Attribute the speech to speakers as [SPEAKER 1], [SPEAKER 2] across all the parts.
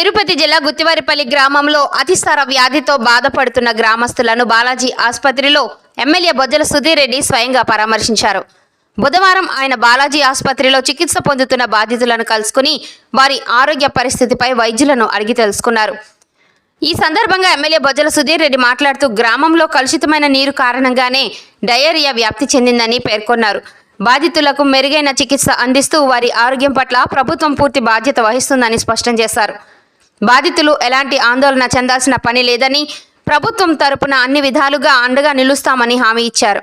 [SPEAKER 1] తిరుపతి జిల్లా గుత్తివారిపల్లి గ్రామంలో అతిసార వ్యాధితో బాధపడుతున్న గ్రామస్తులను బాలాజీ ఆసుపత్రిలో ఎమ్మెల్యే బొజ్జల సుధీర్ రెడ్డి స్వయంగా పరామర్శించారు. బుధవారం ఆయన బాలాజీ ఆసుపత్రిలో చికిత్స పొందుతున్న బాధితులను కలుసుకుని వారి ఆరోగ్య పరిస్థితిపై వైద్యులను అడిగి తెలుసుకున్నారు. ఈ సందర్భంగా ఎమ్మెల్యే బొజ్జల సుధీర్ రెడ్డి మాట్లాడుతూ గ్రామంలో కలుషితమైన నీరు కారణంగానే డయేరియా వ్యాప్తి చెందిందని పేర్కొన్నారు. బాధితులకు మెరుగైన చికిత్స అందిస్తూ వారి ఆరోగ్యం పట్ల ప్రభుత్వం పూర్తి బాధ్యత వహిస్తుందని స్పష్టం చేశారు. బాధితులు ఎలాంటి ఆందోళన చెందాల్సిన పని లేదని ప్రభుత్వం తరపున అన్ని విధాలుగా అండగా నిలుస్తామని హామీ ఇచ్చారు.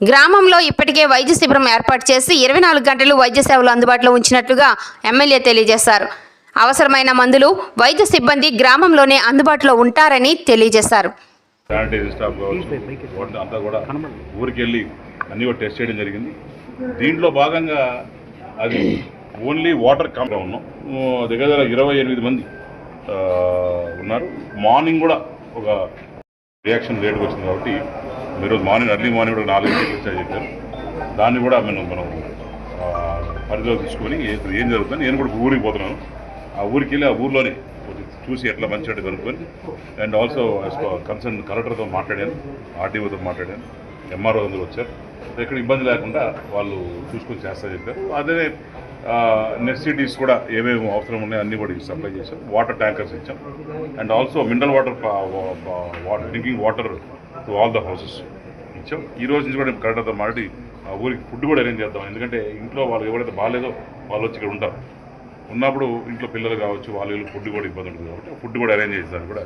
[SPEAKER 1] గ్రామంలో ఇప్పటికే వైద్య శిబిరం ఏర్పాటు చేసి ఇరవై నాలుగు గంటలు వైద్య సేవలు అందుబాటులో ఉంచినట్లుగా ఎమ్మెల్యే తెలియజేశారు. అవసరమైన మందులు వైద్య సిబ్బంది గ్రామంలోనే అందుబాటులో ఉంటారని తెలియజేశారు.
[SPEAKER 2] టెస్ట్ చేయడం జరిగింది. దీంట్లో భాగంగా అది ఓన్లీ వాటర్ కంప్గా ఉన్నాం. దగ్గర దగ్గర ఇరవై ఎనిమిది మంది ఉన్నారు. మార్నింగ్ కూడా ఒక రియాక్షన్ లేట్గా వచ్చింది కాబట్టి మీరు మార్నింగ్ ఎర్లీ మార్నింగ్ కూడా నాలుగు గంటలకు వచ్చాయి చెప్పారు. దాన్ని కూడా మనం మనం పరిధిలో తీసుకొని ఏం జరుగుతుంది నేను కూడా ఊరికి పోతున్నాను. ఆ ఊరికి వెళ్ళి ఆ ఊర్లోనే చూసి ఎట్లా మంచి చెడ్డ కనుక్కొని అండ్ ఆల్సో కన్సర్న్ కలెక్టర్తో మాట్లాడాను ఆర్టీఓతో మాట్లాడాను ఎంఆర్ఓ అందరూ వచ్చారు. ఎక్కడ ఇబ్బంది లేకుండా వాళ్ళు చూసుకొని చేస్తా చెప్పారు. అదే నెసిటీస్ కూడా ఏమేమి అవసరం ఉన్నాయో అన్నీ కూడా సప్లై చేశాం వాటర్ ట్యాంకర్స్ ఇచ్చాం. And also mineral water water drinking water to all the houses ఇచ్చాం. ఈ రోజు నుంచి కూడా నేను కలెక్టర్తో మాట్లాడి ఆ ఊరికి ఫుడ్ కూడా అరేంజ్ చేద్దాం. ఎందుకంటే ఇంట్లో వాళ్ళు ఎవరైతే బాగాలేదో వాళ్ళు వచ్చి ఇక్కడ ఉంటారు. ఉన్నప్పుడు ఇంట్లో పిల్లలు కావచ్చు వాళ్ళు వీళ్ళు ఫుడ్ కూడా ఇబ్బంది ఉంటుంది కాబట్టి ఫుడ్ కూడా అరేంజ్ చేస్తారు కూడా.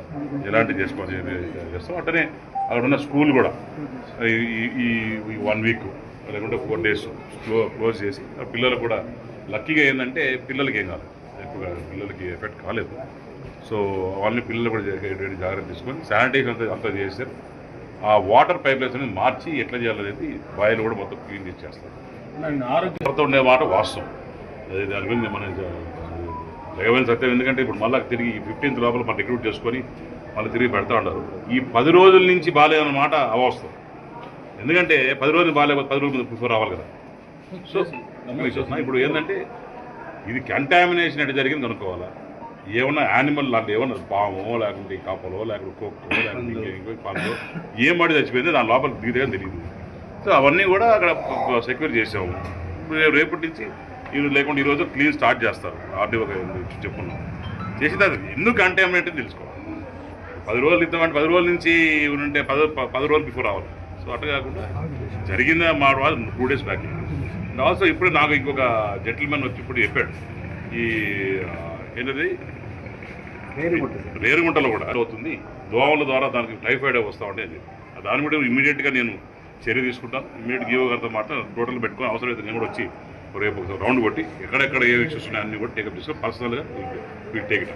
[SPEAKER 2] ఎలాంటి చేసుకోవాలి చేస్తాం. అట్టనే అక్కడ ఉన్న స్కూల్ కూడా ఈ- ఈ వన్ వీక్ లేకుంటే ఫోర్ డేస్ క్లోజ్ చేసి పిల్లలు కూడా లక్కీగా ఏంటంటే పిల్లలకి ఏం కాలేదు ఎక్కువగా పిల్లలకి ఎఫెక్ట్ కాలేదు. సో వాళ్ళని పిల్లలు కూడా జాగ్రత్త తీసుకొని శానిటైజర్ అంతా అంతా చేశారు ఆ వాటర్ పైప్ లైన్స్ అనేది మార్చి ఎట్లా చేయాలనేది బాయిలు కూడా మొత్తం క్లీన్ చేసి చేస్తారు. కొరత ఉండే మాట వాస్తవం. అది దాని గురించి మనం జగవన్ సత్యం. ఎందుకంటే ఇప్పుడు మళ్ళీ తిరిగి ఫిఫ్టీన్త్ లోపల మనం రిక్రూట్ చేసుకొని మళ్ళీ తిరిగి పెడతా ఉంటారు ఈ పది రోజుల నుంచి బాగాలేదన్న మాట అవాస్తవం. ఎందుకంటే పది రోజులు బాగాలేకపోతే పది రోజులు బిఫోర్ రావాలి కదా. సో చూస్తున్నా ఇప్పుడు ఏంటంటే ఇది కంటామినేషన్ ఎట్లా జరిగింది కనుక్కోవాలా ఏమన్నా యానిమల్ లాంటి ఏమన్నా పామో లేకుంటే కాపలో లేకుంటే కుక్కో లేకుంటే ఇంకో ఇంకో ఏం పడి చచ్చిపోయింది దాని లోపల దిగుదే తెలియదు సో అవన్నీ కూడా అక్కడ సెక్యూర్ చేసాము. రేపు- రేపటి నుంచి ఈరోజు లేకుండా ఈరోజు క్లీన్ స్టార్ట్ చేస్తారు. ఆర్డీఓ చెప్పున్నాం. చేసిన తర్వాత ఎందుకు కంటామినేట్ అని తెలుసుకోవాలి? పది రోజులు ఇద్దామంటే పది రోజుల నుంచి ఉంటే పది పది రోజులు బిఫోర్ రావాలి. సో అట్లా కాకుండా జరిగిందా మా వాళ్ళు టూ డేస్ బ్యాక్. ఆల్సో ఇప్పుడు నాకు ఇంకొక జెంటిల్మెన్ వచ్చి ఇప్పుడు చెప్పాడు. ఈ ఏంటది? రేరుగుంటలో కూడా అవుతుంది. దోమల ద్వారా దానికి టైఫాయిడ్ వస్తూ ఉండేది దాని కూడా ఇమీడియట్గా నేను చర్య తీసుకుంటాను. ఇమీడియట్ గీవో గారితో మాట. టోటల్ పెట్టుకొని అవసరమైతే నేను కూడా వచ్చి రేపు ఒకసారి రౌండ్ కొట్టి ఎక్కడెక్కడ ఏ ఇష్యూస్ అన్ని కూడా టేకప్ చేసుకొని పర్సనల్గా టేక్ ఇట్